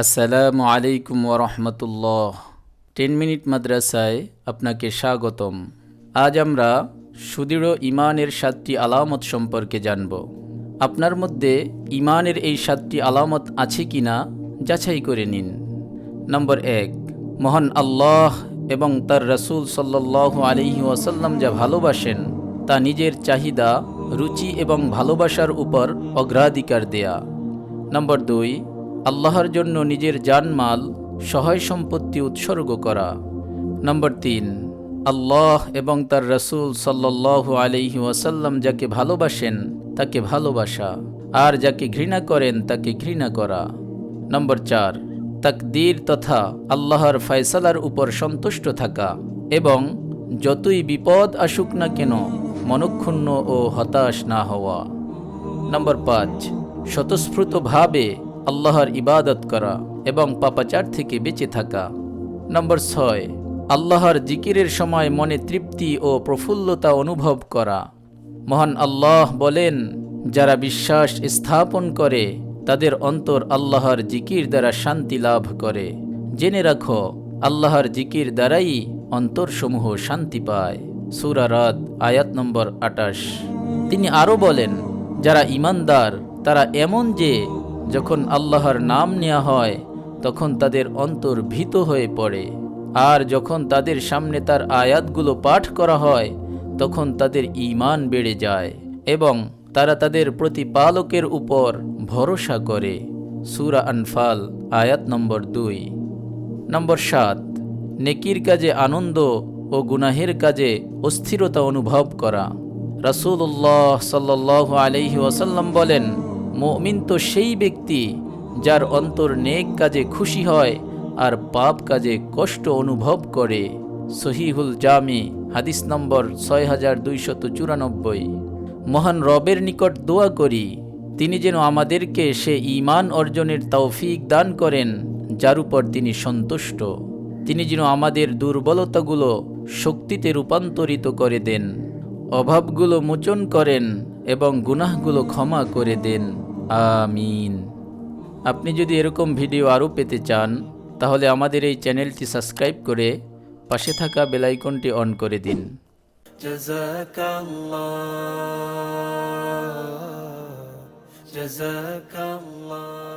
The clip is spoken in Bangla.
আসসালামু আলাইকুম ওরহমতুল্লাহ টেন মিনিট মাদ্রাসায় আপনাকে স্বাগতম। আজ আমরা সুদৃঢ় ইমানের সাতটি আলামত সম্পর্কে জানব। আপনার মধ্যে ইমানের এই সাতটি আলামত আছে কি না যাচাই করে নিন। নম্বর এক, মহান আল্লাহ এবং তার রসুল সাল্লাহ আলিহি ওয়াসাল্লাম যা ভালোবাসেন, তা নিজের চাহিদা, রুচি এবং ভালোবাসার উপর অগ্রাধিকার দেয়া। নম্বর দুই আল্লাহর জন্য নিজের জানমাল, সহায় সম্পত্তি উৎসর্গ করা। নম্বর তিন, আল্লাহ এবং তার রসুল সাল্লাহ আলহি ওয়াসাল্লাম যাকে ভালোবাসেন, তাকে ভালোবাসা। আর যাকে ঘৃণা করেন, তাকে ঘৃণা করা। নম্বর চার, তাকদীর তথা আল্লাহর ফয়সালার উপর সন্তুষ্ট থাকা এবং যতই বিপদ আসুক না কেন, মনক্ষুণ্ণ ও হতাশ না হওয়া। নম্বর পাঁচ, স্বতঃস্ফূর্তভাবে আল্লাহর ইবাদত করা এবং পাপাচার থেকে বেঁচে থাকা। নম্বর ছয়, আল্লাহর জিকিরের সময় মনে তৃপ্তি ও প্রফুল্লতা অনুভব করা। মহান আল্লাহ বলেন, যারা বিশ্বাস স্থাপন করে, তাদের অন্তর আল্লাহর জিকির দ্বারা শান্তি লাভ করে। জেনে রাখো, আল্লাহর জিকির দ্বারাই অন্তরসমূহ শান্তি পায়। সুরারাত আয়াত নম্বর আটাশ তিনি আরও বলেন, যারা ইমানদার, তারা এমন যে যখন আল্লাহর নাম নেওয়া হয়, তখন তাদের অন্তর ভীত হয়ে পড়ে। আর যখন তাদের সামনে তার আয়াতগুলো পাঠ করা হয়, তখন তাদের ঈমান বেড়ে যায় এবং তারা তাদের প্রতিপালকের উপর ভরসা করে। সুরা আনফাল, আয়াত নম্বর দুই। নম্বর সাত, নেকির কাজে আনন্দ ও গুনাহের কাজে অস্থিরতা অনুভব করা। রাসূলুল্লাহ সাল্লাহ আলহি ওয়াসাল্লাম বলেন মুমিন তো সেই ব্যক্তি যার অন্তর নেক কাজে খুশি হয় আর পাপ কাজে কষ্ট অনুভব করে। সহিহুল জামি, হাদিস নম্বর ছয় হাজার দুইশত চুরানব্বই। মহান রবের নিকট দোয়া করি, তিনি যেন আমাদেরকে সে ঈমান অর্জনের তৌফিক দান করেন, যার উপর তিনি সন্তুষ্ট। তিনি যেন আমাদের দুর্বলতাগুলো শক্তিতে রূপান্তরিত করে দেন, অভাবগুলো মোচন করেন এবং গুনাহগুলো ক্ষমা করে দেন আমিন আপনি যদি এরকম ভিডিও আরও পেতে চান তাহলে আমাদের এই চ্যানেলটি সাবস্ক্রাইব করে পাশে থাকা বেলাইকনটি অন করে দিন جزاك الله جزاك الله